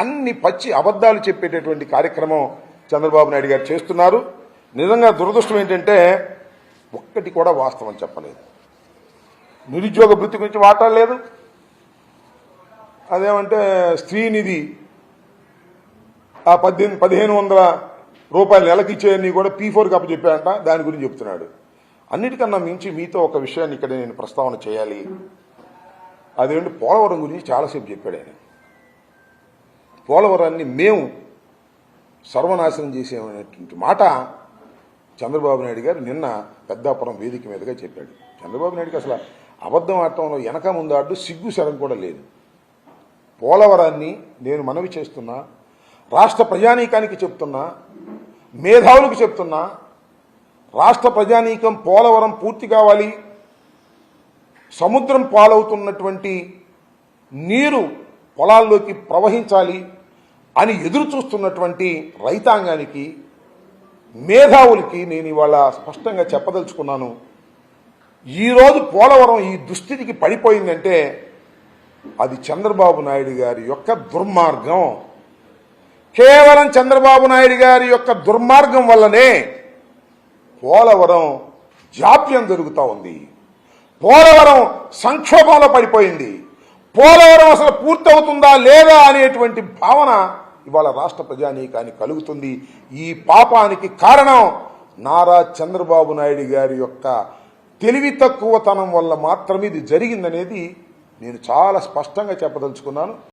అన్ని పచ్చి అబద్ధాలు చెప్పేటటువంటి కార్యక్రమం చంద్రబాబు నాయుడు గారు చేస్తున్నారు. నిజంగా దురదృష్టం ఏంటంటే ఒక్కటి కూడా వాస్తవం చెప్పలేదు. నిరుద్యోగ వృత్తి గురించి మాట్లాడలేదు. అదేమంటే స్త్రీనిధి ఆ పద్దెనిమిది పదిహేను వందల రూపాయలు నెలకి ఇచ్చేయని కూడా పీ ఫోర్కి అప్పచెప్పాడంట దాని గురించి చెప్తున్నాడు. అన్నిటికన్నా మించి మీతో ఒక విషయాన్ని ఇక్కడ నేను ప్రస్తావన చేయాలి. అదేంటి పోలవరం గురించి చాలాసేపు చెప్పాడు ఆయన. పోలవరాన్ని మేము సర్వనాశనం చేసేమనేటువంటి మాట చంద్రబాబు నాయుడు గారు నిన్న పెద్దాపురం వేదిక మీదుగా చెప్పాడు. చంద్రబాబు నాయుడుకి అసలు అబద్ధం ఆడటంలో వెనక ముందు ఆడు సిగ్గు శరం కూడా లేదు. పోలవరాన్ని నేను మనవి చేస్తున్నా రాష్ట్ర ప్రజానీకానికి చెప్తున్నా మేధావులకు చెప్తున్నా రాష్ట్ర ప్రజానీకం పోలవరం పూర్తి కావాలి సముద్రం పాలవుతున్నటువంటి నీరు పొలాల్లోకి ప్రవహించాలి అని ఎదురు చూస్తున్నటువంటి రైతాంగానికి మేధావులకి నేను ఇవాళ స్పష్టంగా చెప్పదలుచుకున్నాను. ఈరోజు పోలవరం ఈ దుస్థితికి పడిపోయిందంటే అది చంద్రబాబు నాయుడు గారి యొక్క దుర్మార్గం. కేవలం చంద్రబాబు నాయుడు గారి యొక్క దుర్మార్గం వల్లనే పోలవరం జాప్యం జరుగుతూ ఉంది. పోలవరం సంక్షోభంలో పడిపోయింది. పోలవరం అసలు పూర్తవుతుందా లేదా అనేటువంటి భావన ఇవాళ రాష్ట్ర ప్రజానీకానికి కలుగుతుంది. ఈ పాపానికి కారణం నారా చంద్రబాబు నాయుడు గారి యొక్క తెలివి తక్కువతనం వల్ల మాత్రమే ఇది జరిగిందనేది నేను చాలా స్పష్టంగా చెప్పదలుచుకున్నాను.